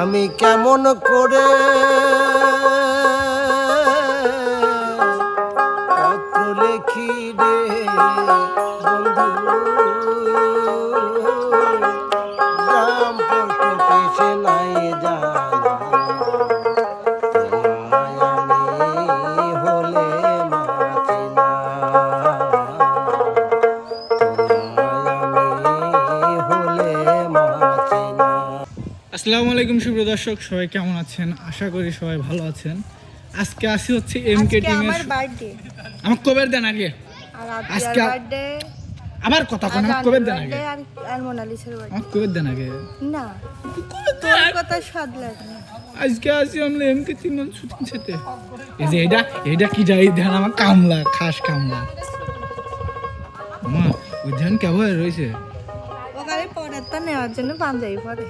আমি কেমন করে আলাইকুম সুপ্রিয় দর্শক সবাই কেমন আছেন? আশা করি সবাই ভালো আছেন। আজকে আসি হচ্ছে এম কে টিমের আমার বার্থডে আমার কবের দেন আগে? আর আজকে আবার কথা কোন কবের দেন আগে? আর মোনালিসার বার্থডে আমার কবের দেন আগে? না। তোর কথা স্বাদ লাগে আজকে আসি আমরা এম কে টিমের শুটিং সেটে। এই যে এটা এটা কি যাই ধ্যান আমার কামলা খাস কামলা। মা ওই ধ্যান কেমন রয়েছে। ওখানে তা নেওয়ার জন্য পাঞ্জাবি পরে।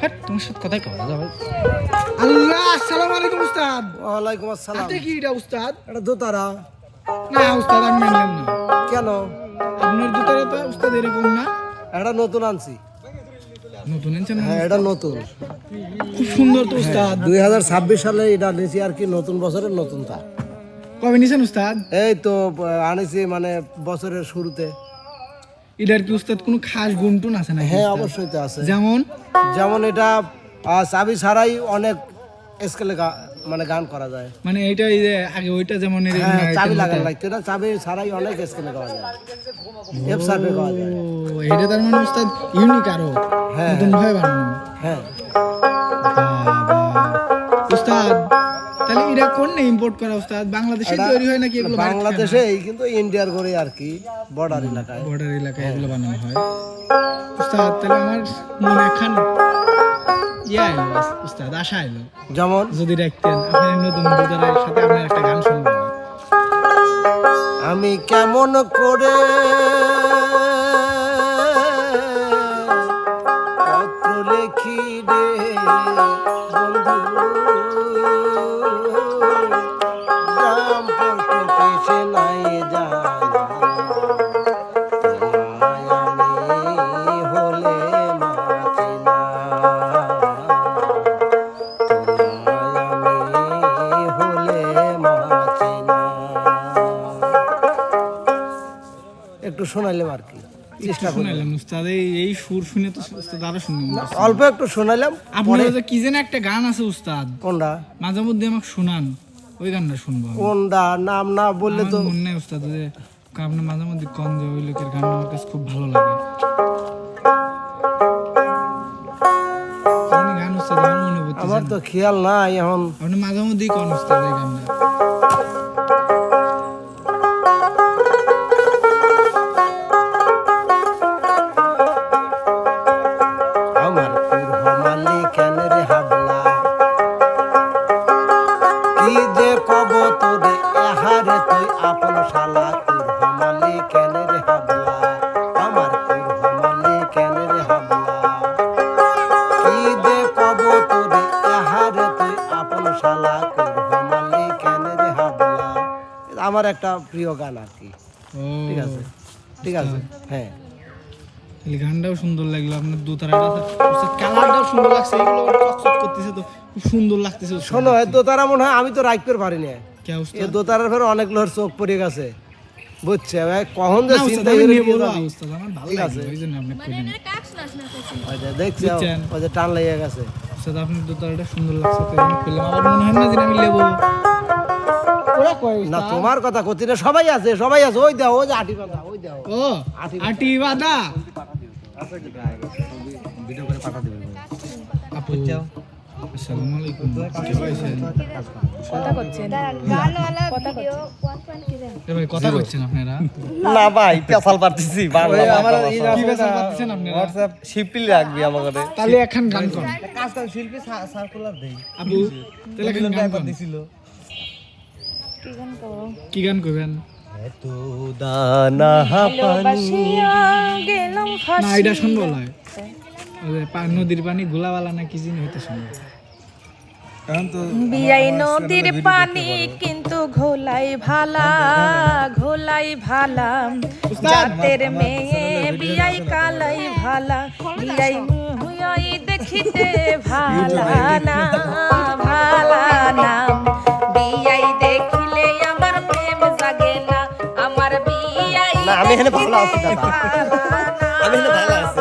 হ্যাঁ তোমার সাথে কথাই কথা যাবে আল্লাহ আসসালামু আলাইকুম উস্তাদ। ওয়ালাইকুম আসসালাম। হাতে কি এটা উস্তাদ? এটা দোতারা। না উস্তাদ আমি মানলাম না। কেন? আপনার জুতারা তো উস্তাদ এরকম না? এটা নতুন আনছি। নতুন এনেছেন হ্যাঁ এটা নতুন। খুব সুন্দর তো উস্তাদ। দুই হাজার ছাব্বিশ সালে এটা নিয়েছি আর কি নতুন বছরের নতুনটা। কবে নিছেন উস্তাদ? এই তো আনিছি মানে বছরের শুরুতে। এটার কি উস্তাদ কোনো খাস গুণ টুন আছে না হ্যাঁ অবশ্যই তো আছে। যেমন? যেমন এটা চাবি ছাড়াই অনেক স্কেলে মানে গান করা যায়। মানে এইটা এই যে আগে ওইটা যেমন হ্যাঁ চাবি লাগান লাগতো। না চাবি ছাড়াই অনেক স্কেলে গাওয়া যায়। এফ সার্ভে গাওয়া যায়। এটা তার মানে উস্তাদ ইউনিক আরও। হ্যাঁ। নতুন ভাবে বানানো। হ্যাঁ। তাহলে এটা কোন না ইম্পোর্ট করা উস্তাদ বাংলাদেশে তৈরি হয় নাকি এগুলো বাংলাদেশে কিন্তু ইন্ডিয়ার করে আর কি বর্ডার এলাকায়। বর্ডার এলাকায় এগুলো বানানো হয়। উস্তাদ তাহলে আমার মনে এখন ইয়া এলো উস্তাদ আশা এলো। যেমন? যদি দেখতেন আপনার নতুন বিদ্যালয়ের সাথে আপনার একটা গান শুনব আমি কেমন করে একটু শোনাইলাম আর কি চেষ্টা করি। উস্তাদ এই এই সুর শুনে তো উস্তাদ আরও শুনলাম অল্প একটু শোনাইলাম আপনার যে কি যেন একটা গান আছে উস্তাদ। কোনটা? মাঝে মধ্যে আমাকে শোনান ওই গানটা শুনব কোনটা? নাম না বললে তো মনে নেই উস্তাদ যে আপনার মাঝে মধ্যে কন যে ওই লোকের গান আমার কাছে খুব ভালো লাগে। আমার তো খেয়াল নাই এখন। আপনি মাঝে মধ্যেই কন উস্তাদ এই গানটা? আমার একটা প্রিয় গান আর কি। ঠিক আছে? ঠিক আছে? হ্যাঁ। এই গানটাও সুন্দর লাগল আপনার দোতারাটা কালারটাও সুন্দর লাগছে এগুলো চকচক করতেছে তো খুব সুন্দর লাগতেছে। শোনো দোতারা মনে হয় আমি তো রাখতে পারি না কে এ উস্তাদ দোতারার ফের অনেক লোকের চোখ পড়ে গেছে। বুঝছে? এবার কখন যে চিন্তা করে নেব দিয়ে না, যাবি। উস্তাদ, আমার ভালো আছে। ওই জন্য যে দেখছি ওই যে টান লেগে গেছে। উস্তাদ, আপনার দোতারাটা সুন্দর লাগছে এই কইলাম। আবার মনে হয় না যে আমি নেব। না তোমার কথা করছি না সবাই আছে সবাই আছে ওই দাও ওই যে আটি বাঁধা ওই দাও। ও, আটি বাঁধা। আপু, আসসালামু আলাইকুম। কেমন আছেন? এ ভাই, কথা কচ্ছেন আপনারা? না ভাই পেশাল পারতেছি বাংলা আমার কি বেচার পাচ্ছেন আপনারা? হোয়াটসঅ্যাপ শিপিল রাখবি আমাকে তাহলে এখন গান করেন। কাজকাম শিল্পী সার্কুলার দেই। আপু তাহলে গান করেন। দিছিল। কি গান করবেন এত দানা পানি গেলাম না এটা শুনব লয়। নদীর পানি গোলাওয়ালা না কি জিনিস হইতে শুনব? বিয়াই নদীর পানি কিন্তু ঘোলাই ভালা ঘোলাই ভালা। জাতের মেয়ে বিয়াই কালাই ভালা। বিয়াই হুয়াই দেখিতে ভালা না আমি এখানে ভালো আছি দাদা। আমি এখানে ভালো আছি।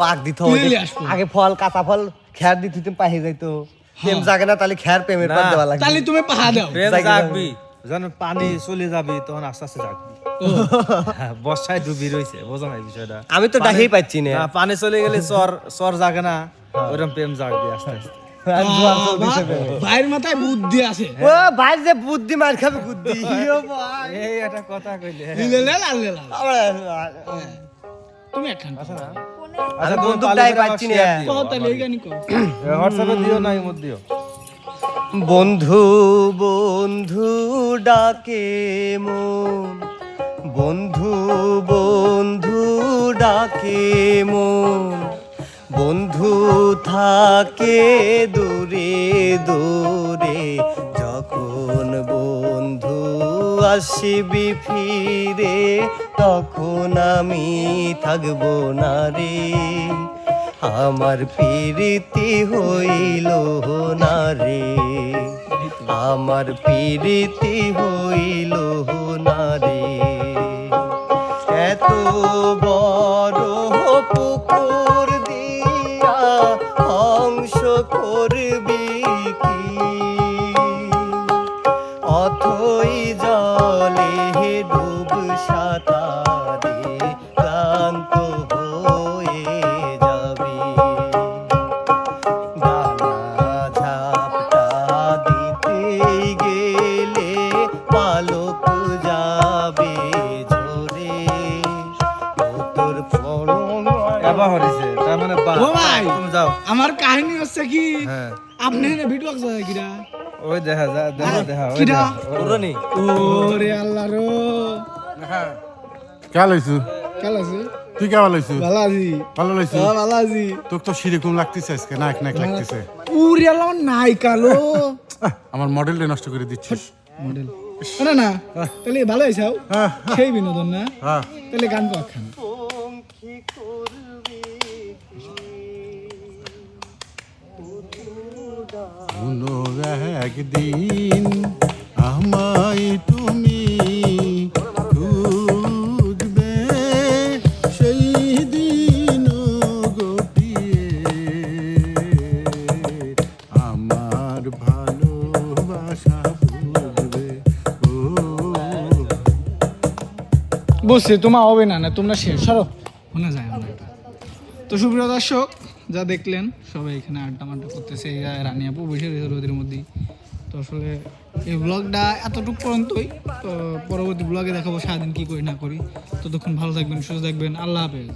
পাক দিতে। আগে ফল কাঁচা ফল খেয়ার দিতে তুমি পাহি যাইতো। প্রেম জাগে না তাহলে খেয়ার প্রেমের পর দেওয়া লাগবে। তাহলে তুমি পাহা দাও। প্রেম জাগবি। যখন পানি চলে যাবি তখন আস্তে আস্তে জাগবি। হ্যাঁ, বর্ষায় ডুবি রয়েছে বোঝো না বিষয়টা। আমি তো ডাকেই পাচ্ছি না। পানি চলে গেলে চর চর জাগে না ওরকম প্রেম জাগবি আস্তে আস্তে। ভাইয়ের মাথায় বুদ্ধি আছে ও ভাই যে বুদ্ধি মার খাবে বুদ্ধি। ও ভাই। এই একটা কথা কইলে। লিলে লাল লাল। তুমি একখান আচ্ছা পাচ্ছি না। কও তাহলে কও। হোয়াটসঅ্যাপে দিও না ইমোট দিও। বন্ধু বন্ধু ডাকে মন। বন্ধু বন্ধু ডাকে মন। বন্ধু থাকে দূরে দূরে। যখন বন্ধু আসবি ফিরে, তখন আমি থাকব না রে। আমার প্রীতি হইল না রে। আমার প্রীতি হইল ডুব সাঁতারে ক্লান্ত হয়ে যাবে। ডানা ঝাপটা দিতে গেলে পালক যাবে ঝরে। তোর ফলন হরিছে তার মানে ও ভাই। তুমি যাও। আমার কাহিনী হচ্ছে কি? হ্যাঁ। আপনি ভিডিও কিরা ওই দেখা যা দেখা দেখা ওই দেখা। পুরনি ওরে আল্লাহ রো। কে লাইছু আছে তুই লাইছু ভালো আছি। ভালো লাইছু হ্যাঁ, ভালো আছি। তোকে তো সেরকম লাগতেছে আজকে লাগতেছে। আল্লাহ আমার নাই কালো আমার মডেলটা নষ্ট করে দিচ্ছিস। মডেল না না তাহলে ভালো হয়েছে হ্যাঁ, সেই বিনোদন না? হ্যাঁ। তাহলে গান কো খান কোনো একদিন আমায় তুমি খুঁজবে, সেই দিন গটিয়ে আমার ভালোবাসা বুঝবে ও, বুঝছি তোমার হবে না না, তোমরা শেষ, সরো শোনা যায় এটা। তো সুপ্রিয় দর্শক, যা দেখলেন, সবাই এখানে আড্ডা মাড্ডা করতেছে রানী আপু বসে রয়েছে রোদের মধ্যেই। তো আসলে এই ব্লগটা এতটুকু পর্যন্তই। তো পরবর্তী ব্লগে দেখাবো সারাদিন কী করি, না করি। ততক্ষণ ভালো থাকবেন, সুস্থ থাকবেন। আল্লাহ হাফেজ।